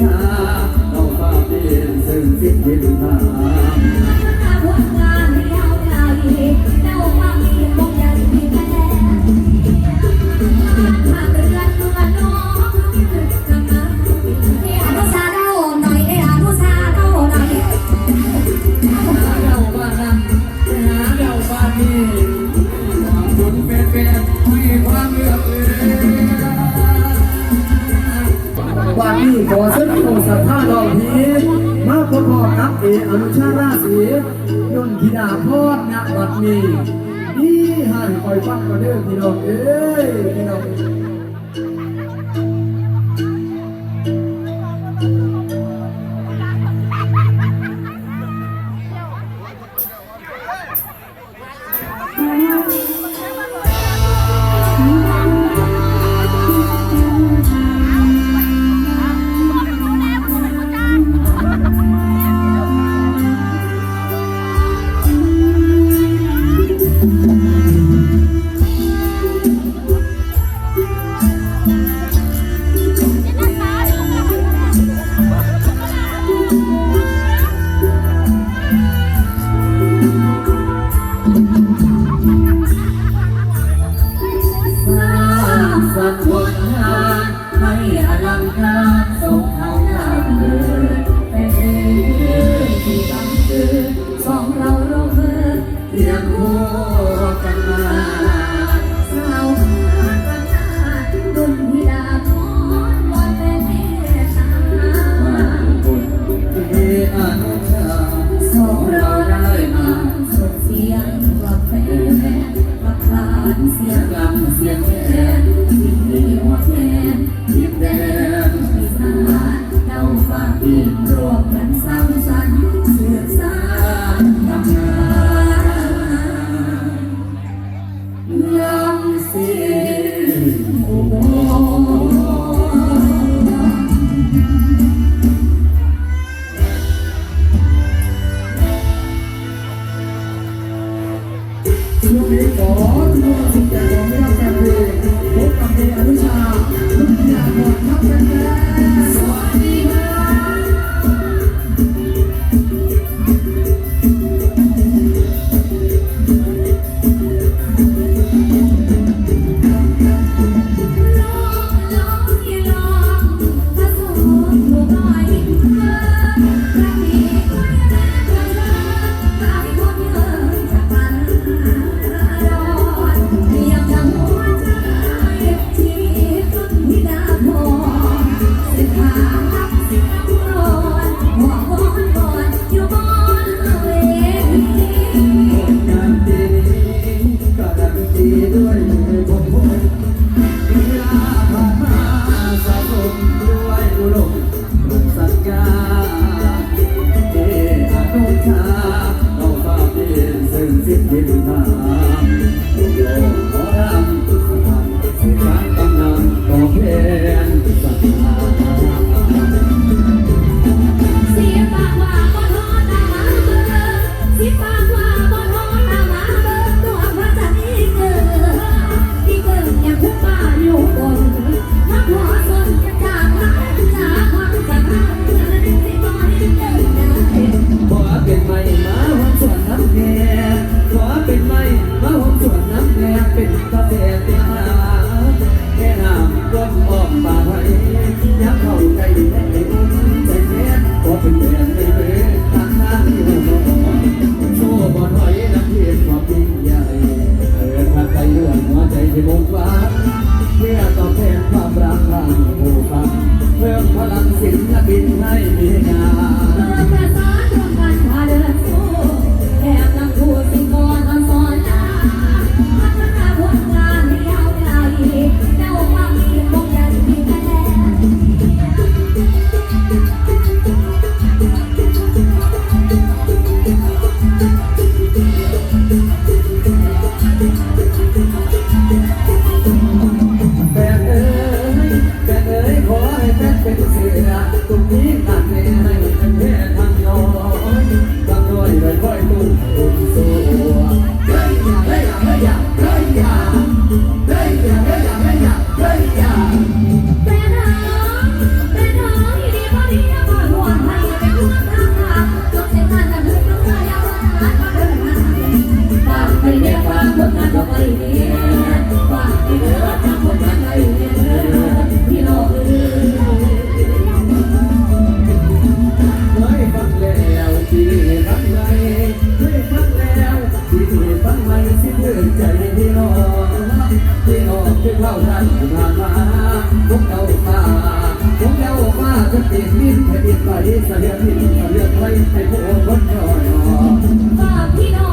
time. นับเออนุชาราศียนธิดาพอดนะบัดนี้นี่ให้คอยฟังก็เด้อพี่น้องเอ้ยพี่น้อง ไปดิไปสะเฮียดทิ่สะเลือดไว้ให้พวกคนรอยอ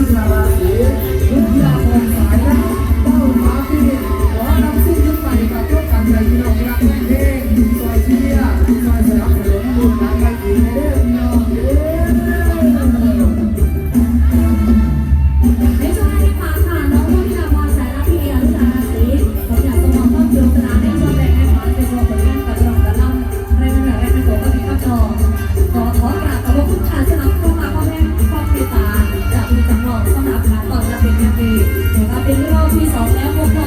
วิทยาลัย 한 번.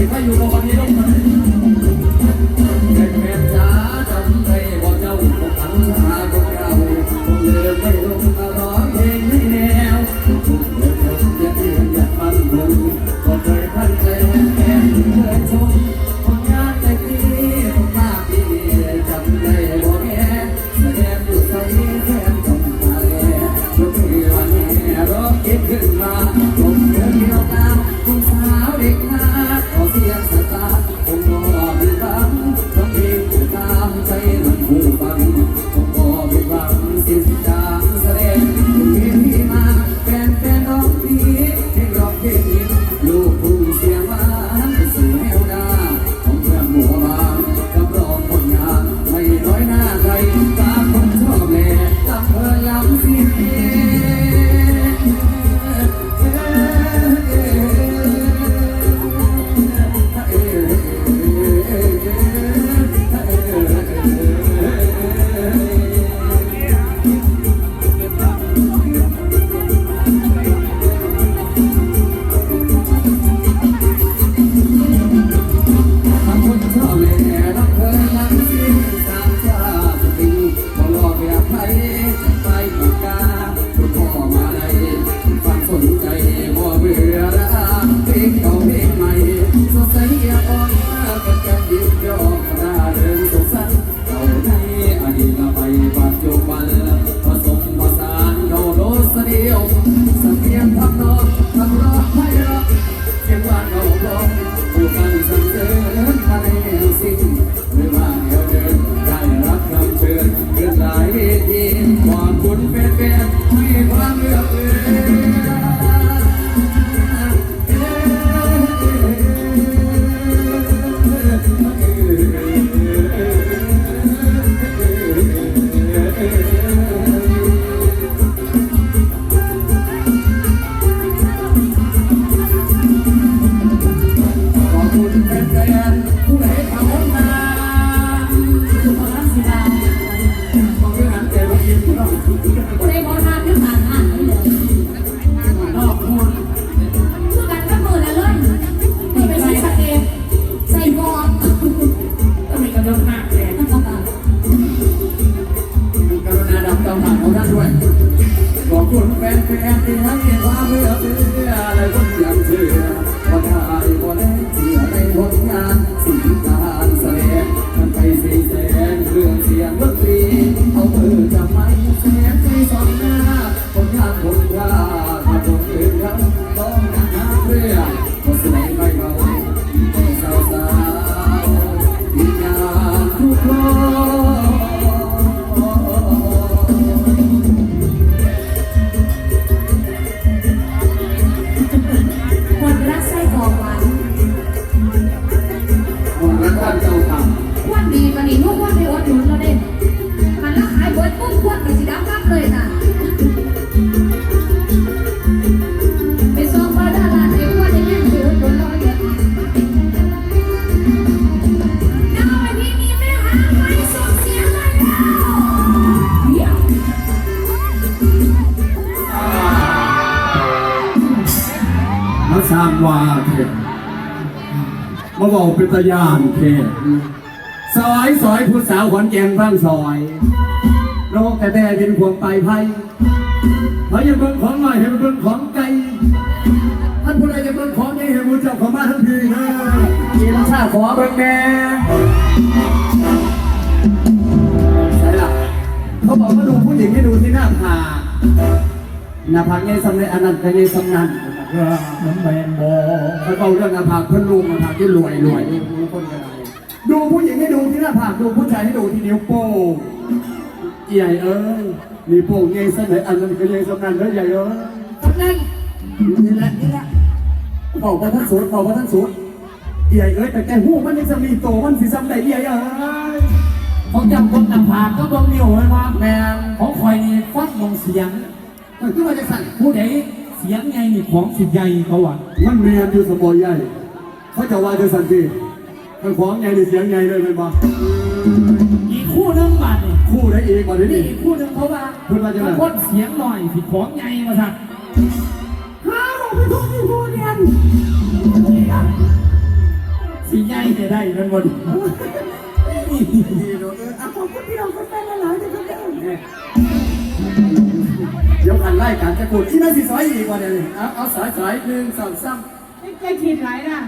ติถ้าอยู่กับนนี้ต้อง เป็นตะยานเทซอยซอยผู้สาวขวัญแกงนฟังซอยโรคแต่แต่เป็นพวงไปไพ่เขายังเบิ่ของหน่อยให็นเบิ่ของไกลท่านผู้ใดจะเป็นของยังเห็นมูเจ้าของบ้านทั้งทีนะกินชาขอเบิ่งแน่ใช่ละเขาบอกมาดูผู้หญิงให้ดูที่หน้าผากหน้าผากยัยสำเร็จอนันต์ยังสำนัน น้ำแมนบอเขาเอาเรื่องหน้าผากเพิ่นลุงหน้าผากที่รวยรวยดูคนกันไรดูผู้หญิงให้ดูที่หน้าผากดูผู้ชายให้ดูที่นิ้วโป้งใหญ่เอ้ยนี่โป้งไงสำเร็จอันนั้นก็ไงสำนันเด้อใหญ่เอ้ยกำนันนี่แหละนี่แหละบอกว่าท่านสูตรบอกว่าท่านสูตรใหญ่เอ้ยแต่แกหูมันยังจะมีโตมันสิซ้ำได้ใหญ่เอ้ยเขาจำคนนำผากก็บิ่งนิ้วไว้ว่าแม่งของคอยนี่ฟัดมองเสียงมันคือว่าจะสั่นผู้ใด เสียงไงนี่ของสิใหญ่เขาอะมันเมียนอยู่สมบูรณ์ใหญ่ เขาจะว่าจะสันติมันของใหญ่หรือเสียงใหญ่เลยเป็นบ่อีกคู่หนึงบาดนี่คู่ได้อีกบ่ได้นี่นี่อีกคู่หนึงเขาว่าพูดว่าจะไหนคนเสียงหน่อยผิดของใหญ่มาสั่งข้าวไปทุกที่ผู้เรียนสิใหญ่จะได้มันบ่ดี ขอบคุณที่เราเป็นแฟนหลายๆจะเป็นเดี๋ยวกัน ไล่กันจะกูดอีน่าสิสอยอีกว่าเดี๋ยวนี้เอาเอาสายสายหนึ่งสองสามไม่ใจคิดไรนะ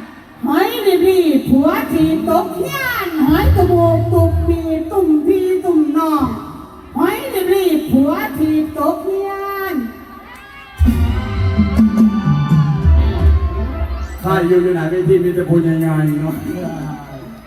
หอยดีดีผัวทีตกย่านหอยตะโบกตุ่มมีตุ่มพี่ตุ่มน้องหอยดีดีผัวทีตกย่านข้าอยู่อยู่ไหนไปที่มีแต่พูดใหญ่ๆเนาะเออ